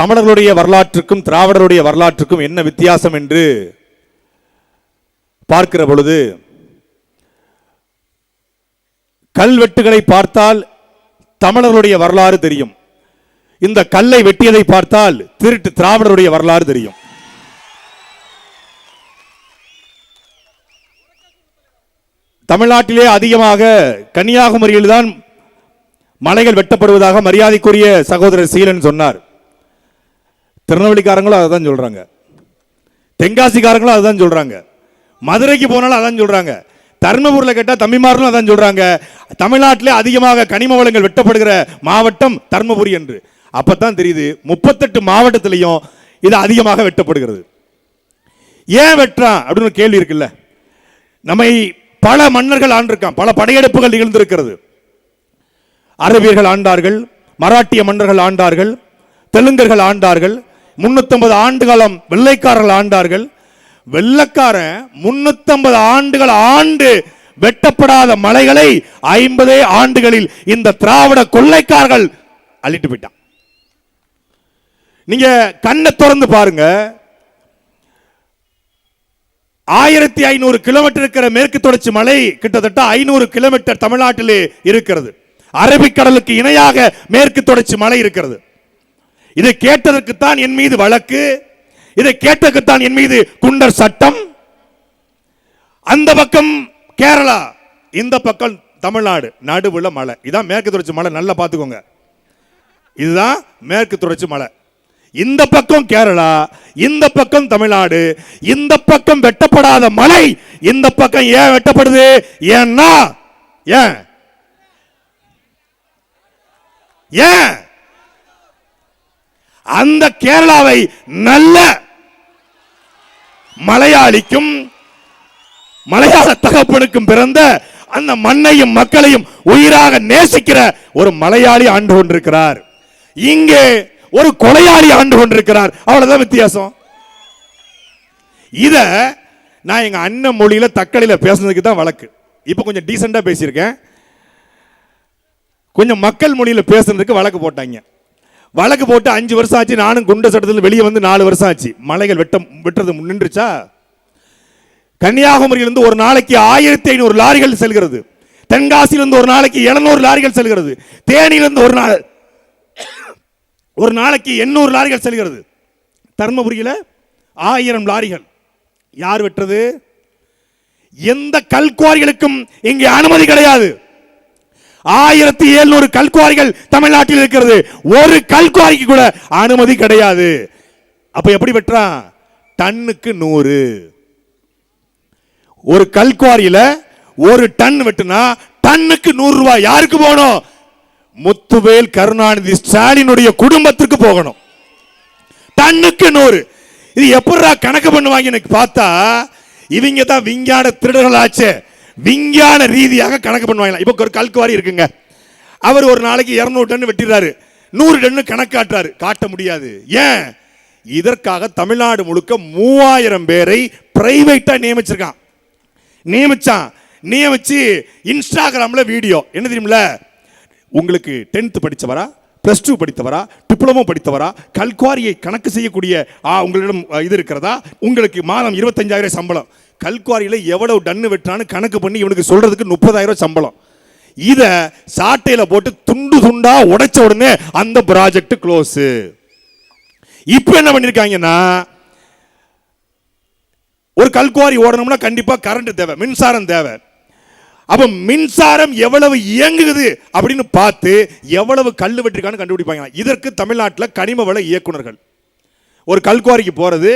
தமிழர்களுடைய வரலாற்றுக்கும் திராவிடருடைய வரலாற்றுக்கும் என்ன வித்தியாசம் என்று பார்க்கிற பொழுது கல்வெட்டுகளை பார்த்தால் தமிழர்களுடைய வரலாறு தெரியும். இந்த கல்லை வெட்டியதை பார்த்தால் திருட்டு திராவிடருடைய வரலாறு தெரியும். தமிழ்நாட்டிலே அதிகமாக கன்னியாகுமரியில் தான் மலைகள் வெட்டப்படுவதாக மரியாதைக்குரிய சகோதரர் சீலன் சொன்னார். திருநெல்வேலிக்காரங்களும் அதை தான் சொல்கிறாங்க தென்காசிக்காரங்களும் அதுதான் சொல்கிறாங்க மதுரைக்கு போனாலும் அதான் சொல்கிறாங்க தர்மபுரியில் கேட்டால் தம்பிமார்களும் அதான் சொல்கிறாங்க தமிழ்நாட்டிலே அதிகமாக கனிம வளங்கள் வெட்டப்படுகிற மாவட்டம் தர்மபுரி என்று. அப்போ தான் தெரியுது முப்பத்தெட்டு மாவட்டத்திலையும் இது அதிகமாக வெட்டப்படுகிறது. ஏன் வெட்டுறான் அப்படின்னு கேள்வி இருக்குல்ல. நம்மை பல மன்னர்கள் ஆண்டிருக்கான் பல படையெடுப்புகள் நிகழ்ந்திருக்கிறது. அரபியர்கள் ஆண்டார்கள் மராட்டிய மன்னர்கள் ஆண்டார்கள் தெலுங்கர்கள் ஆண்டார்கள் 350 ஆண்டு காலம் வெள்ளைக்காரர்கள் ஆண்டார்கள். வெள்ளைக்காரன் 350 ஆண்டுகள் ஆண்டு வெட்டப்படாத மலைகளை ஐம்பதே ஆண்டுகளில் இந்த திராவிட கொள்ளைக்காரர்கள் அள்ளிட்டு போயிட்டான். நீங்க கண்ணை திறந்து பாருங்க. ஆயிரத்தி ஐநூறு கிலோமீட்டர் இருக்கிற மேற்கு தொடர்ச்சி மலை கிட்டத்தட்ட ஐநூறு கிலோமீட்டர் தமிழ்நாட்டிலே இருக்கிறது. அரபிக்கடலுக்கு இணையாக மேற்கு தொடர்ச்சி மலை இருக்கிறது. இதை கேட்டதற்குத்தான் என் மீது வழக்கு. இதை கேட்டதற்குத்தான் என் மீது குண்டர் சட்டம். அந்த பக்கம் கேரளா இந்த பக்கம் தமிழ்நாடு நடுவில் மலை. இதான் மேற்கு தொடர்ச்சி மலை நல்லா பார்த்துக்கோங்க. இதுதான் மேற்கு தொடர்ச்சி மலை. இந்த பக்கம் கேரளா இந்த பக்கம் தமிழ்நாடு இந்த பக்கம் வெட்டப்படாத மலை இந்த பக்கம் ஏன் வெட்டப்படுது? ஏன்னா ஏன்? ஏன்? அந்த கேரளாவை நல்ல மலையாளிக்கும் மலையாள தகப்பனுக்கும் பிறந்த அந்த மண்ணையும் மக்களையும் உயிராக நேசிக்கிற ஒரு மலையாளி ஆண்டு கொண்டிருக்கிறார். இங்கே ஒரு கொலையாளி ஆண்டு கொண்டிருக்கிறார். அவ்வளவுதான் வித்தியாசம். இத நான் எங்க அண்ணன் மொழியில தக்கலையில பேசுனதுக்கு தான் வழக்கு. இப்ப கொஞ்சம் டீசெண்டா பேசியிருக்கேன். கொஞ்சம் மக்கள் மொழியில பேசுனதுக்கு வழக்கு போட்டாங்க. வழக்கு போட்டு அஞ்சு வருஷம் ஆச்சு நானும் குண்ட சட்டத்தில் வெளியே வந்து நாலு வருஷம் ஆச்சு மலைகள் வெட்டம் வெட்டுறது நின்றுச்சா? கன்னியாகுமரியிலிருந்து ஒரு நாளைக்கு ஆயிரத்தி ஐநூறு லாரிகள் செல்கிறது. தென்காசியிலிருந்து ஒரு நாளைக்கு எழுநூறு லாரிகள் செல்கிறது. தேனியிலிருந்து ஒரு நாள் ஒரு நாளைக்கு எண்ணூறு லாரிகள் செல்கிறது. தர்மபுரியில் ஆயிரம் லாரிகள். யார் வெட்டுறது? எந்த கல்குவாரிகளுக்கும் இங்கே அனுமதி கிடையாது. ஆயிரத்தி எழுநூறு கல்குவாரிகள் தமிழ்நாட்டில் இருக்கிறது. ஒரு கல்குவாரிக்கு கூட அனுமதி கிடையாது. அப்ப எப்படி வெட்டுறான் டன்னுக்கு நூறு. ஒரு கல்குவாரியில ஒரு டன் வெட்டுனா டன்னுக்கு நூறு ரூபாய் யாருக்கு போகணும்? முத்துவேல் கருணாநிதி ஸ்டாலினுடைய குடும்பத்திற்கு போகணும். டன்னுக்கு நூறு. இது எப்படிடா கணக்கு பண்ணுவாங்க எனக்கு பார்த்தா இவங்க தான் விஞ்ஞான திருடர்கள் ஆச்சே விஞ்ஞான ரீதியாக கணக்கு பண்ணுவாங்க இப்போ ஒரு கல்குவாரி இருக்குங்க. அவர் ஒரு நாளைக்கு இரநூறு டன் வெட்டிடுறாரு நூறு டன்னு கணக்காட்டுறாரு. காட்ட முடியாது. ஏன்? இதற்காக தமிழ்நாடு முழுக்க மூவாயிரம் பேரை பிரைவேட்டாக நியமிச்சிருக்கான். நியமிச்சான். நியமிச்சு இன்ஸ்டாகிராமில் வீடியோ. என்ன தெரியுமில உங்களுக்கு டென்த் படித்தவரா ப்ளஸ் டூ படித்தவரா? டிப்ளமோ படித்தவரா? கல்குவாரியை கணக்கு செய்யக்கூடிய உங்களிடம் இது இருக்கிறதா? உங்களுக்கு மாதம் இருபத்தஞ்சாயிரம் சம்பளம். கல்குவாரியில் எவ்வளவு டன்னு வெட்டான்னு கணக்கு பண்ணி இவனுக்கு சொல்கிறதுக்கு முப்பதாயிரம் சம்பளம். இதை சாட்டையில் போட்டு துண்டு துண்டாக உடைச்ச உடனே அந்த ப்ராஜெக்ட் க்ளோஸு இப்போ என்ன பண்ணியிருக்காங்கன்னா ஒரு கல்குவாரி ஓடணும்னா கண்டிப்பாக கரண்ட் தேவை மின்சாரம் தேவை. அப்போ மின்சாரம் எவ்வளவு இயங்குது அப்படின்னு பார்த்து எவ்வளவு கல் வெட்டிருக்கான்னு கண்டுபிடிப்பாங்க. இதற்கு தமிழ்நாட்டில் கனிம வள இயக்குநர்கள். ஒரு கல்குவாரிக்கு போகிறது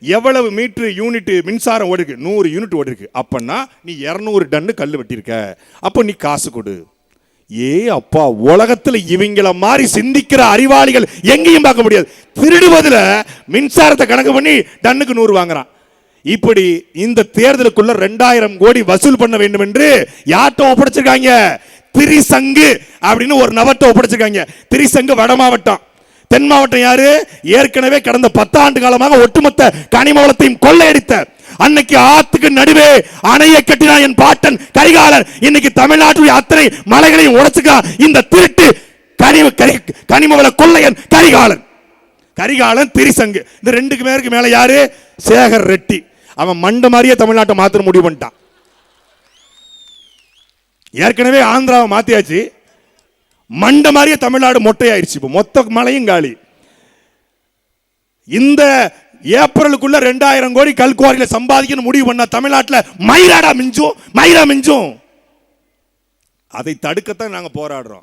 எவ்வளவு மீட்டர் யூனிட் மின்சாரம் ஓடிருக்கு? நூறு யூனிட் ஓடிருக்கு. அப்பன்னா நீ இரநூறு டன்னு கல் வெட்டியிருக்க. அப்போ நீ காசு கொடு. ஏ அப்பா உலகத்தில் இவங்கள மாதிரி சிந்திக்கிற அறிவாளிகள் எங்கேயும் பார்க்க முடியாது. திருடுவதில் மின்சாரத்தை கணக்கு பண்ணி டன்னுக்கு நூறு வாங்குறான். இப்படி இந்த தேர்தலுக்குள்ள ரெண்டாயிரம் கோடி வசூல் பண்ண வேண்டும் என்று யார்கிட்ட ஒப்படைச்சிருக்காங்க? திரிசங்கு அப்படின்னு ஒரு நபர்கிட்ட ஒப்படைச்சிருக்காங்க. திரிசங்கு வட மாவட்டம். தென் மாவட்டம் யாரு? ஏற்கனவே கடந்த பத்தாண்டு காலமாக ஒட்டுமொத்த கனிம வளத்தையும் கொள்ளையடித்த. அன்னைக்கு ஆத்துக்கு நடுவே அணையை கட்டினான் என் பாட்டன் கரிகாலன் இன்னைக்கு தமிழ்நாட்டுடைய அத்தனை மலைகளையும் உடைச்சுக்கா. இந்த திருட்டு கனிம கரி- கனிம கொள்ளையன் கரிகாலன். கரிகாலன் திரிசங்கு. இந்த ரெண்டுக்கு மேற்கு மேலே யாரு? சேகர் ரெட்டி. அவன் மண்ட மாதிரியே தமிழ்நாட்டை மாத்திர முடிவு பண்ணிட்டான். ஏற்கனவே ஆந்திராவை மாத்தியாச்சு. மண்ட மாதிரியே தமிழ்நாடு மொட்டையாயிருச்சு இப்போ. மொத்த மலையும் காலி. இந்த ஏப்ரலுக்குள்ள ரெண்டாயிரம் கோடி கல்குவாரியில் சம்பாதிக்கணும் முடிவு பண்ண தமிழ்நாட்டில் மயிராடா மிஞ்சும் மயிரா மிஞ்சும். அதை தடுக்கத்தான் நாங்கள் போராடுறோம்.